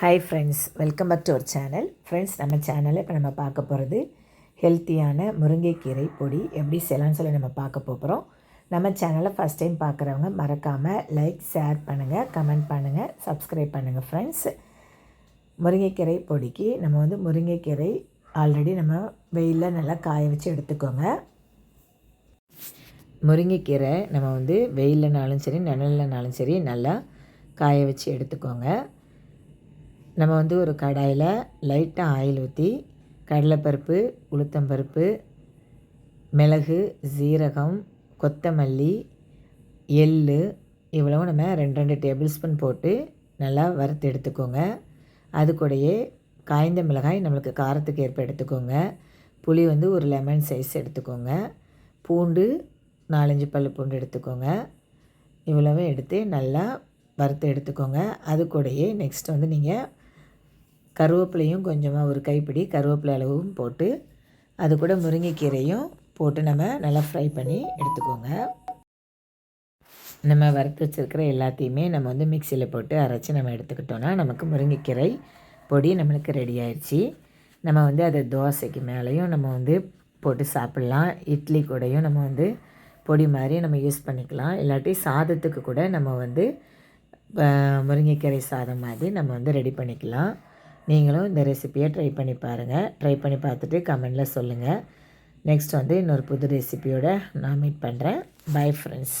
Hi friends welcome back to our channel friends நம்ம சேனலில் இப்போ நம்ம பார்க்க போகிறது ஹெல்த்தியான முருங்கைக்கீரை பொடி. எப்படி செய்யலாம்னு சொல்லி நம்ம பார்க்க போகிறோம் நம்ம சேனலை ஃபஸ்ட் டைம் பார்க்குறவங்க மறக்காமல் லைக் ஷேர் பண்ணுங்கள் கமெண்ட் பண்ணுங்கள் சப்ஸ்கிரைப் பண்ணுங்கள் ஃப்ரெண்ட்ஸ் முருங்கைக்கீரை பொடிக்கு நம்ம வந்து முருங்கைக்கீரை ஆல்ரெடி நம்ம வெயிலில் நல்லா காய வச்சு எடுத்துக்கோங்க. முருங்கைக்கீரை நம்ம வந்து வெயிலனாலும் சரி நிழலனாலும் சரி நல்லா காய வச்சு எடுத்துக்கோங்க. நம்ம வந்து ஒரு கடாயில் லைட்டாக ஆயில் ஊற்றி கடலைப்பருப்பு உளுத்தம்பருப்பு மிளகு சீரகம் கொத்தமல்லி எள் இவ்வளவு நம்ம ரெண்டு ரெண்டு டேபிள் ஸ்பூன் போட்டு நல்லா வறுத்து எடுத்துக்கோங்க. அது கூடயே காய்ந்த மிளகாய் நம்மளுக்கு காரத்துக்கு ஏற்ப எடுத்துக்கோங்க. புளி வந்து ஒரு லெமன் சைஸ் எடுத்துக்கோங்க. பூண்டு நாலஞ்சு பல் பூண்டு எடுத்துக்கோங்க. இவ்வளவும் எடுத்து நல்லா வறுத்து எடுத்துக்கோங்க. அது கூடயே நெக்ஸ்ட் வந்து நீங்கள் கருவேப்பிலையும் கொஞ்சமாக ஒரு கைப்பிடி கருவேப்பிலை அளவும் போட்டு அது கூட முருங்கைக்கீரையும் போட்டு நம்ம நல்லா ஃப்ரை பண்ணி எடுத்துக்கோங்க. நம்ம வறுத்து வச்சுருக்கிற எல்லாத்தையுமே நம்ம வந்து மிக்சியில் போட்டு அரைச்சி நம்ம எடுத்துக்கிட்டோன்னா நமக்கு முருங்கைக்கீரை பொடி நம்மளுக்கு ரெடி ஆயிடுச்சு. நம்ம வந்து அதை தோசைக்கு மேலேயும் நம்ம வந்து போட்டு சாப்பிட்லாம். இட்லி கூடையும் நம்ம வந்து பொடி மாதிரி நம்ம யூஸ் பண்ணிக்கலாம். இல்லாட்டி சாதத்துக்கு கூட நம்ம வந்து முருங்கைக்கீரை சாதம் மாதிரி நம்ம வந்து ரெடி பண்ணிக்கலாம். நீங்களும் இந்த ரெசிப்பியை ட்ரை பண்ணி பாருங்கள் ட்ரை பண்ணி பார்த்துட்டு கமெண்டில் சொல்லுங்கள் நெக்ஸ்ட் வந்து இன்னொரு புது ரெசிப்பியோடு நான் மீட் பண்ணுறேன் பை ஃப்ரெண்ட்ஸ்